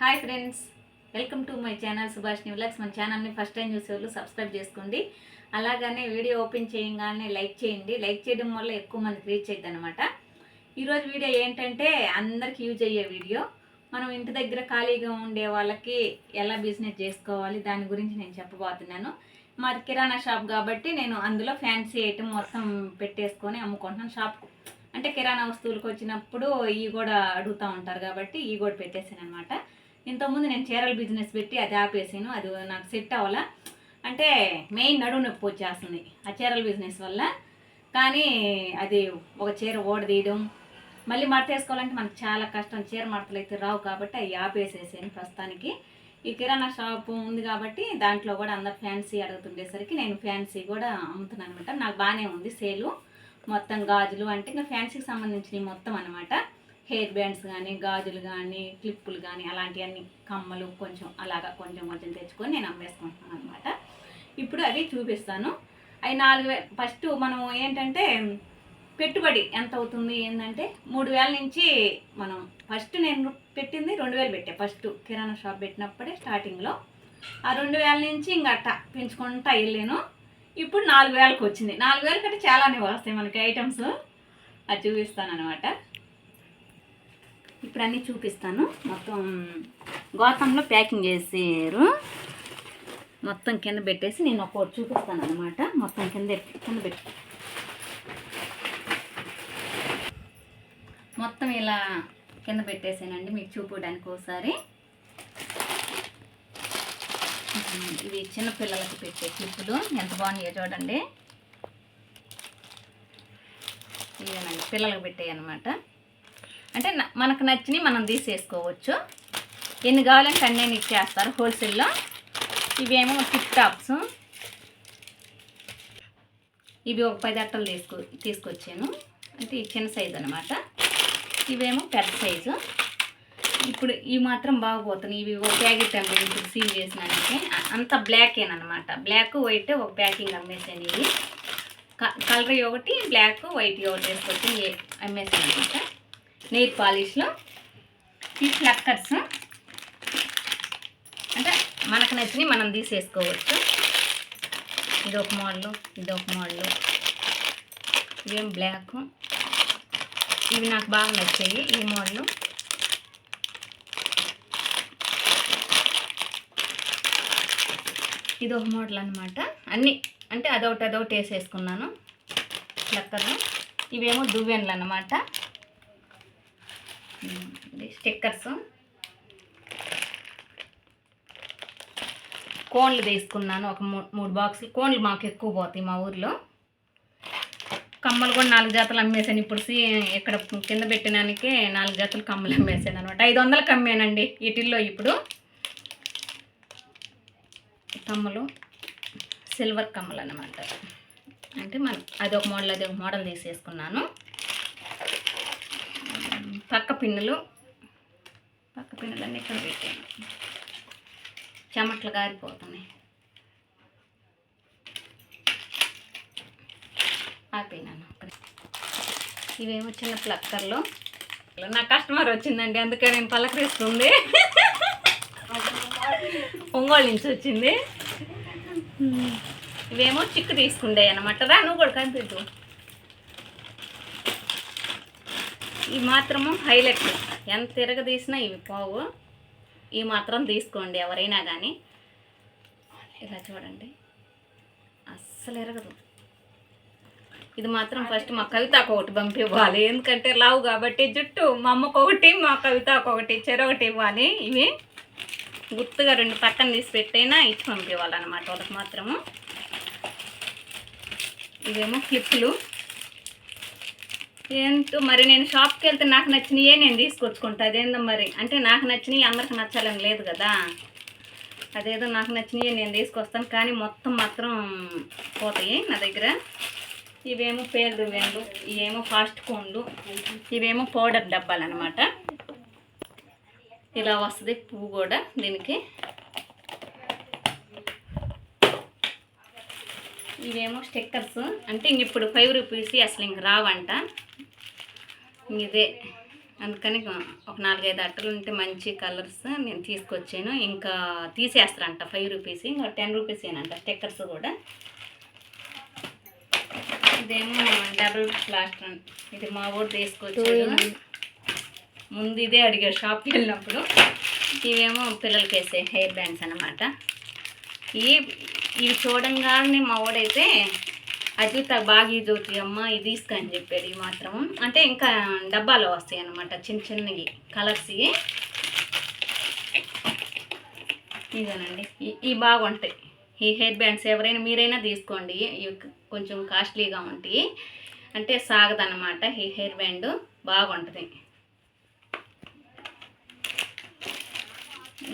Hi friends welcome to my channel Subhash న్యూలాక్స్. మన ఛానల్ని first time చూసేవాళ్ళు సబ్స్క్రైబ్ చేసుకోండి. అలాగనే వీడియో ఓపెన్ చేయగానే లైక్ చేయండి. లైక్ చేయడం వల్ల ఎక్కువ మందికి రీచ్ అవుతుంది అనమాట ఈరోజు వీడియో ఏంటంటే అందరికి యూజ్ అయ్యే వీడియో. మనం ఇంటి దగ్గర ఖాళీగా ఉండే వాళ్ళకి ఎలా బిజినెస్ చేసుకోవాలి దాని గురించి నేను చెప్పబోతున్నాను. మాది కిరాణా షాప్ కాబట్టి నేను అందులో ఫ్యాన్సీ ఐటమ్ మొత్తం పెట్టేసుకొని అమ్ముకుంటున్నాను షాప్కు. అంటే కిరాణా వస్తువులకు వచ్చినప్పుడు ఇవి కూడా అడుగుతూ ఉంటారు కాబట్టి ఇవి కూడా పెట్టేసాను అనమాట ఇంతకుముందు నేను చీరల బిజినెస్ పెట్టి అది ఆపేసాను అది నాకు సెట్ అవ్వాల? అంటే మెయిన్ నడువు నొప్పి వచ్చేస్తుంది ఆ చీరల బిజినెస్ వల్ల. కానీ అది ఒక చీర ఓడదీయడం మళ్ళీ మడత వేసుకోవాలంటే మనకు చాలా కష్టం. చీర మడతలు అయితే రావు కాబట్టి అవి ఆపేసేసాను ప్రస్తుతానికి. ఈ కిరాణా షాప్ ఉంది కాబట్టి దాంట్లో కూడా అందరు ఫ్యాన్సీ అడుగుతుండేసరికి నేను ఫ్యాన్సీ కూడా అమ్ముతున్నాను అనమాట నాకు బాగానే ఉంది సేలు మొత్తం గాజులు అంటే ఇంకా ఫ్యాన్సీకి సంబంధించినవి మొత్తం అనమాట హెయిర్ బ్యాండ్స్ కానీ గాజులు కానీ క్లిప్పులు కానీ అలాంటివన్నీ కమ్మలు కొంచెం అలాగా కొంచెం కొంచెం తెచ్చుకొని నేను అమ్మేసుకుంటున్నాను అనమాట ఇప్పుడు అవి చూపిస్తాను. అవి నాలుగు వే ఫస్ట్ మనం ఏంటంటే పెట్టుబడి ఎంత అవుతుంది ఏంటంటే మూడు వేల నుంచి మనం ఫస్ట్ నేను పెట్టింది రెండు వేలు పెట్టా. ఫస్ట్ కిరాణా షాప్ పెట్టినప్పుడే స్టార్టింగ్లో. ఆ రెండు వేల నుంచి ఇంకా అట్ట పెంచుకుంటా వెళ్ళాను. ఇప్పుడు నాలుగు వేలకు వచ్చింది. నాలుగు వేల కంటే చాలానే వస్తాయి మనకి ఐటమ్స్. అది చూపిస్తాను అనమాట ఇప్పుడు అన్నీ చూపిస్తాను. మొత్తం గోతంలో ప్యాకింగ్ చేసారు. మొత్తం కింద పెట్టేసి నేను ఒక్కొక్కటి చూపిస్తాను అనమాట మొత్తం కింద కింద పెట్టి. మొత్తం ఇలా కింద పెట్టేసానండి మీకు చూపించడానికి ఒకసారి. ఇవి చిన్నపిల్లలకి పెట్టే క్లిప్పులు. ఎంత బాగున్నాయో చూడండి. ఇవేనండి పిల్లలకు పెట్టాయి అనమాట అంటే మనకు నచ్చినవి మనం తీసేసుకోవచ్చు. ఎన్ని కావాలంటే అన్నీ ఇచ్చేస్తారు హోల్సేల్లో. ఇవేమో టిప్ టాప్స్. ఇవి ఒక పది అట్టలు తీసుకో తీసుకొచ్చాను. అంటే ఈ చిన్న సైజు అనమాట ఇవేమో పెద్ద సైజు. ఇప్పుడు ఇవి మాత్రం బాగుపోతున్నాయి ఇవి ఒక ప్యాకెట్ అమ్మాయి ఇప్పుడు సీల్ చేసినానికి. అంత బ్లాకేనమాట బ్లాక్ వైట్ ఒక ప్యాకింగ్ అమ్మేసాను ఇవి. కలర్ ఒకటి బ్లాక్ వైట్ ఒకటి వేసుకొచ్చి అమ్మేసాను అనమాట నెయిల్ పాలిష్లో ఈ ఫ్లక్కర్స్ అంటే మనకు నచ్చినవి మనం తీసేసుకోవచ్చు. ఇది ఒక మోడల్ ఇది ఒక మోడల్. ఇవేం బ్లాక్. ఇవి నాకు బాగా నచ్చాయి ఈ మోడల్. ఇది ఒక మోడల్ అనమాట అన్నీ అంటే అదొకటి అదొకటి వేసేసుకున్నాను. లెక్కలు ఇవేమో దువ్వెన్లు అన్నమాట. స్టిక్కర్స్. కోన్లు తీసుకున్నాను. ఒక మూడు బాక్సులు. కోన్లు మాకు ఎక్కువ పోతాయి మా ఊర్లో. కమ్మలు కూడా నాలుగు జతలు అమ్మేసాను ఇప్పుడు సీ ఇక్కడ కింద పెట్టినానికి నాలుగు జతలు కమ్మలు అమ్మేసాను అనమాట ఐదు వందలకు అమ్మానండి వీటిల్లో ఇప్పుడు. కమ్మలు సిల్వర్ కమ్మలు అనమాట అంటే మనం అదొక మోడల్ అది ఒక మోడల్ తీసేసుకున్నాను. పక్క పిన్నులు. పక్క పిన్నులన్నీ ఇక్కడ పెట్టాను చెమట్లు గారిపోతున్నాయి. ఆపినాను ఇవేమో చిన్న ప్లక్కర్లు. నా కస్టమర్ వచ్చిందండి అందుకే నేను పలకరిస్తుంది. ఒంగోలు నుంచి వచ్చింది. ఇవేమో చిక్కు తీసుకుండే అనమాట రా నువ్వు కూడా కనిపించు. ఈ మాత్రము హైలైట్. ఎంత తిరగదీసినా ఇవి పోవు. ఈ మాత్రం తీసుకోండి ఎవరైనా కానీ ఇలా చూడండి. అస్సలు ఎరగదు. ఇది మాత్రం ఫస్ట్ మా కవితకు ఒకటి పంపివ్వాలి. ఎందుకంటే లావు కాబట్టి జుట్టు మా అమ్మకు ఒకటి మా కవితకు ఒకటి చెరొకటి ఇవ్వాలి. ఇవి గుర్తుగా రెండు పక్కన తీసి పెట్టైనా ఇచ్చి పంపివ్వాలన్నమాట. వాళ్ళకి మాత్రము. ఇవేమో క్లిప్లు ఏంటో మరి నేను షాప్కి వెళ్తే నాకు నచ్చినయే నేను తీసుకొచ్చుకుంటా. అదేందో మరి? అంటే నాకు నచ్చినవి అందరికి నచ్చాలని లేదు కదా? అదేదో నాకు నచ్చినవి నేను తీసుకొస్తాను. కానీ మొత్తం మాత్రం పోతాయి నా దగ్గర. ఇవేమో పేరు వేండ్లు ఇవేమో ఫాస్ట్ కోన్లు ఇవేమో పౌడర్ డబ్బాలు అనమాట ఇలా వస్తుంది పువ్వు కూడా దీనికి. ఇవేమో స్టిక్కర్స్. అంటే ఇంక ఇప్పుడు ఫైవ్ రూపీస్ అసలు ఇంక రావంట. ఇదే అందుకని ఒక నాలుగైదు అట్టలు ఉంటే మంచి కలర్స్ నేను తీసుకొచ్చాను. ఇంకా తీసేస్తారంట ఫైవ్ రూపీస్ ఇంకా టెన్ రూపీస్ ఏనంట స్టిక్కర్స్ కూడా. ఇదేమో డబుల్ ప్లాస్టర్ ఇది మా ఊరు తీసుకొచ్చాడు ముందు ఇదే అడిగాడు షాప్కి వెళ్ళినప్పుడు. ఇవేమో పిల్లలకి వేసే హెయిర్ బ్యాండ్స్ అనమాట ఇవి ఇవి చూడంగానే మా వాడైతే అజిత బాగా ఇది అవుతాయి అమ్మ ఇది తీసుకో అని చెప్పాడు మాత్రం. అంటే ఇంకా డబ్బాలో వస్తాయి అనమాట చిన్న చిన్నవి కలర్స్ ఇదేనండి. ఇ- ఇవి బాగుంటాయి. ఈ హెయిర్ బ్యాండ్స్ ఎవరైనా మీరైనా తీసుకోండి. ఇవి కొంచెం కాస్ట్లీగా ఉంటాయి. అంటే సాగదన్నమాట ఈ హెయిర్ బ్యాండ్. బాగుంటుంది.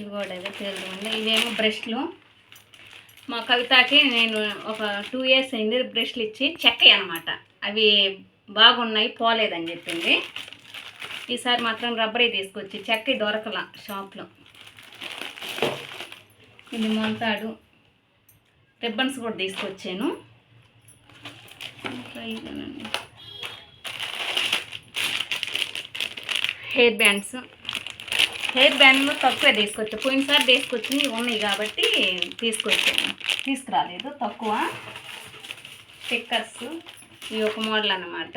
ఇవి కూడా ఇదే ఇవేమో బ్రష్లు. మా కవితకి నేను ఒక టూ ఇయర్స్ అయింది బ్రష్లు ఇచ్చి చెక్కయి అనమాట అవి బాగున్నాయి పోలేదని చెప్పింది. ఈసారి మాత్రం రబ్బరే తీసుకొచ్చి చెక్క దొరకల షాప్లో. ఇది మొంతాడు. రిబ్బన్స్ కూడా తీసుకొచ్చాను. Hair bands. హెయిర్ బ్యాండ్లో తక్కువే తీసుకొచ్చా పోయినసారి తీసుకొచ్చింది ఉన్నాయి కాబట్టి తీసుకొచ్చాను. తీసుకురాలేదు. తక్కువ స్టిక్కర్స్. ఈ ఒక మోడల్ అన్నమాట.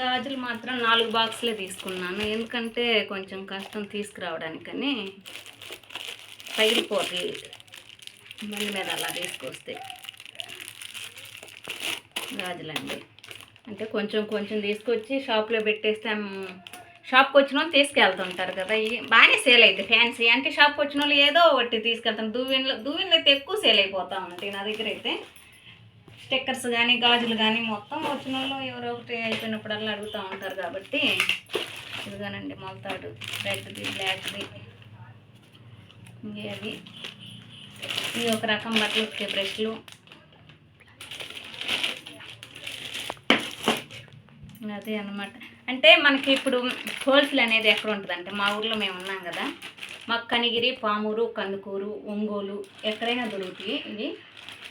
గాజులు మాత్రం నాలుగు బాక్సులే తీసుకున్నాను. ఎందుకంటే కొంచెం కష్టం తీసుకురావడానికని పగిలిపోతాయి బండి మీద అలా తీసుకొస్తే గాజులండి. అంటే కొంచెం కొంచెం తీసుకొచ్చి షాప్లో పెట్టేస్తే. షాప్కి వచ్చిన వాళ్ళు తీసుకెళ్తుంటారు కదా. ఇవి బాగానే సేల్ అవుతాయి ఫ్యాన్సీ అంటే షాప్కి వచ్చిన వాళ్ళు ఏదో ఒకటి తీసుకెళ్తాం. దువ్వెన్లు దువ్వెన్లు అయితే ఎక్కువ సేల్ అయిపోతా ఉంటాయి నా దగ్గర అయితే. స్టిక్కర్స్ కానీ గాజులు కానీ మొత్తం వచ్చిన వాళ్ళు ఎవరో ఒకటి అయిపోయినప్పుడల్లా అడుగుతూ ఉంటారు కాబట్టి. ఇదిగానండి మొలతాడు. రెడ్ది బ్లాక్ది. ఇంకే అవి ఇది ఒక రకం బట్టలు ఉతికే బ్రష్లు. అదే అన్నమాట. అంటే మనకి ఇప్పుడు హోల్సేల్ అనేది ఎక్కడ ఉంటుంది అంటే మా ఊర్లో మేము ఉన్నాం కదా మాకు కనిగిరి పామూరు కందుకూరు ఒంగోలు ఎక్కడైనా దొరుకుతాయి. ఇవి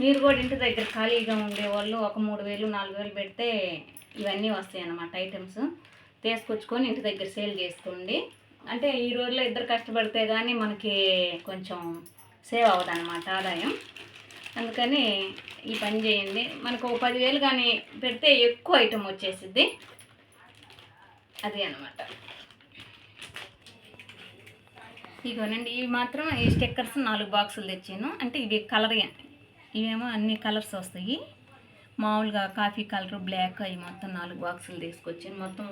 మీరు కూడా ఇంటి దగ్గర ఖాళీగా ఉండేవాళ్ళు ఒక మూడు వేలు నాలుగు వేలు పెడితే ఇవన్నీ వస్తాయి అన్నమాట ఐటమ్స్ తీసుకొచ్చుకొని ఇంటి దగ్గర సేల్ చేసుకోండి. అంటే ఈ రోజుల్లో ఇద్దరు కష్టపడితే కానీ మనకి కొంచెం సేవ్ అవ్వదు అనమాట ఆదాయం. అందుకని ఈ పని చేయండి. మనకు పదివేలు కానీ పెడితే ఎక్కువ ఐటమ్ వచ్చేసిద్ది. అది అనమాట ఇగోనండి ఇవి మాత్రం ఈ స్టిక్కర్స్ నాలుగు బాక్సులు తెచ్చాను. అంటే ఇవి కలర్ ఇవేమో అన్ని కలర్స్ వస్తాయి. మామూలుగా కాఫీ కలర్ బ్లాక్ అవి మొత్తం నాలుగు బాక్సులు తీసుకొచ్చాను. మొత్తం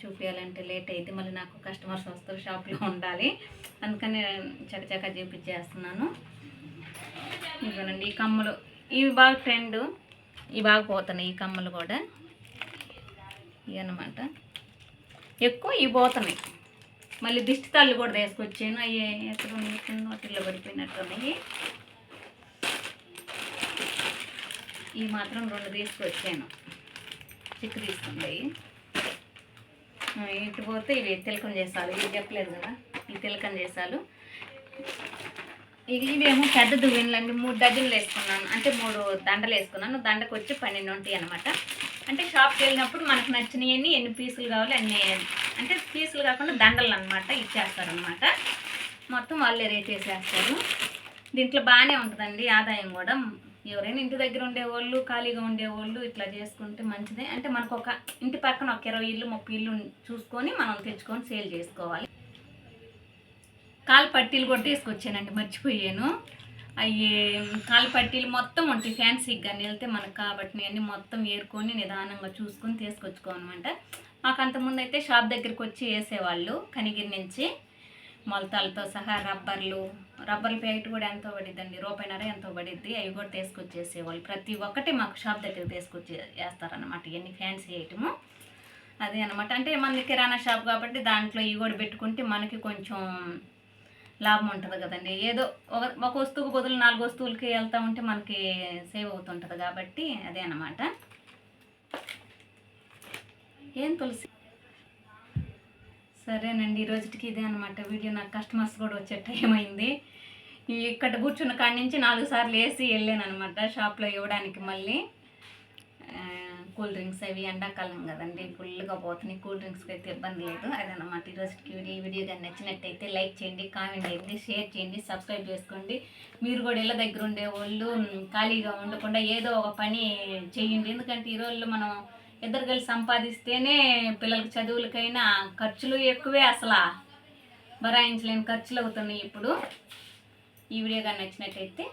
చూపించాలంటే లేట్ అయితే మళ్ళీ నాకు కస్టమర్స్ వస్తారు షాప్లో ఉండాలి. అందుకని చకచకా చేపించేస్తున్నాను. ఇదిగోనండి ఈ కమ్మలు. ఇవి బాగా ట్రెండ్ ఇవి బాగా పోతున్నాయి ఈ కమ్మలు కూడా. ఇవన్నమాట ఎక్కువ ఇవి పోతున్నాయి. మళ్ళీ దిష్టి తల్లి కూడా తీసుకొచ్చాను. అవి ఎక్కడ ఉన్నాయి? కింద వాటిల్లో పడిపోయినట్టున్నాయి ఇవి మాత్రం రెండు తీసుకొచ్చాను. చిక్కు తీసుకున్నాయి ఆ, ఇటు పోతే ఇవి తిలకం చేసాలు. ఇవి చెప్పలేదు కదా? ఇవి తిలకం చేసాలు. ఇవేమో పెద్ద దువ్వెనలండి మూడు డజన్లు వేసుకున్నాను. అంటే మూడు దండలు వేసుకున్నాను. దండకు వచ్చి పన్నెండు ఉంటాయి అనమాట అంటే షాప్కి వెళ్ళినప్పుడు మనకు నచ్చినవన్నీ ఎన్ని పీసులు కావాలి అన్ని అంటే పీసులు కాకుండా దండలు అనమాట ఇచ్చేస్తారనమాట మొత్తం వాళ్ళే రేట్ వేసేస్తారు. దీంట్లో బాగానే ఉంటుందండి ఆదాయం కూడా. ఎవరైనా ఇంటి దగ్గర ఉండేవాళ్ళు ఖాళీగా ఉండేవాళ్ళు ఇట్లా చేసుకుంటే మంచిదే. అంటే మనకు ఒక ఇంటి పక్కన ఒక ఇరవై ఇల్లు ముప్పై ఇల్లు చూసుకొని మనం తెచ్చుకొని సేల్ చేసుకోవాలి. కాలు పట్టీలు కూడా తీసుకొచ్చానండి మర్చిపోయాను. అవి కాలు పట్టీలు మొత్తం ఉంటాయి ఫ్యాన్సీగా కానీ వెళ్తే మనకు కాబట్టి అన్ని మొత్తం ఏరుకొని నిదానంగా చూసుకొని తీసుకొచ్చుకోనమాట మాకు అంతకుముందు అయితే షాప్ దగ్గరికి వచ్చి వేసేవాళ్ళు కనిగిరి నుంచి మొలతాలతో సహా రబ్బర్లు రబ్బర్ ప్యాకెట్ కూడా ఎంతో పడిద్దండి రూపాయినర ఎంతో పడిద్ది అవి కూడా తీసుకొచ్చేసేవాళ్ళు. ప్రతి ఒక్కటి మాకు షాప్ దగ్గర తీసుకొచ్చి వేస్తారనమాట ఇవన్నీ ఫ్యాన్సీ ఐటము. అదే అనమాట అంటే మనది కిరాణా షాప్ కాబట్టి దాంట్లో ఇవి కూడా పెట్టుకుంటే మనకి కొంచెం లాభం ఉంటుంది కదండి. ఏదో ఒక ఒక వస్తువుకు బదులు నాలుగు వస్తువులకి వెళ్తా ఉంటే మనకి సేవ్ అవుతుంటుంది కాబట్టి అదే అనమాట ఏం తులసి? సరేనండి ఈ రోజుకి ఇదే అనమాట వీడియో నాకు కస్టమర్స్ కూడా వచ్చే టైం అయింది. ఈ ఇక్కడ కూర్చున్న కాడి నుంచి నాలుగు సార్లు వేసి వెళ్ళాను అనమాట షాప్లో ఇవ్వడానికి మళ్ళీ. కూల్ డ్రింక్స్ అవి ఎండాకాలం కదండి ఫుల్గా పోతున్నాయి. కూల్ డ్రింక్స్కి అయితే ఇబ్బంది లేదు. అదనమాట ఈరోజుకి వీడియో. ఈ వీడియో కానీ నచ్చినట్టయితే లైక్ చేయండి కామెంట్ చేయండి షేర్ చేయండి సబ్స్క్రైబ్ చేసుకోండి. మీరు కూడా ఇళ్ళ దగ్గర ఉండే వాళ్ళు ఖాళీగా ఉండకుండా ఏదో ఒక పని చేయండి. ఎందుకంటే ఈ రోజుల్లో మనం ఇద్దరు కలిసి సంపాదిస్తేనే పిల్లలకి చదువులకైనా ఖర్చులు ఎక్కువే అసలు. భరాయించలేని ఖర్చులు అవుతున్నాయి ఇప్పుడు. ఈ వీడియో కానీ నచ్చినట్టయితే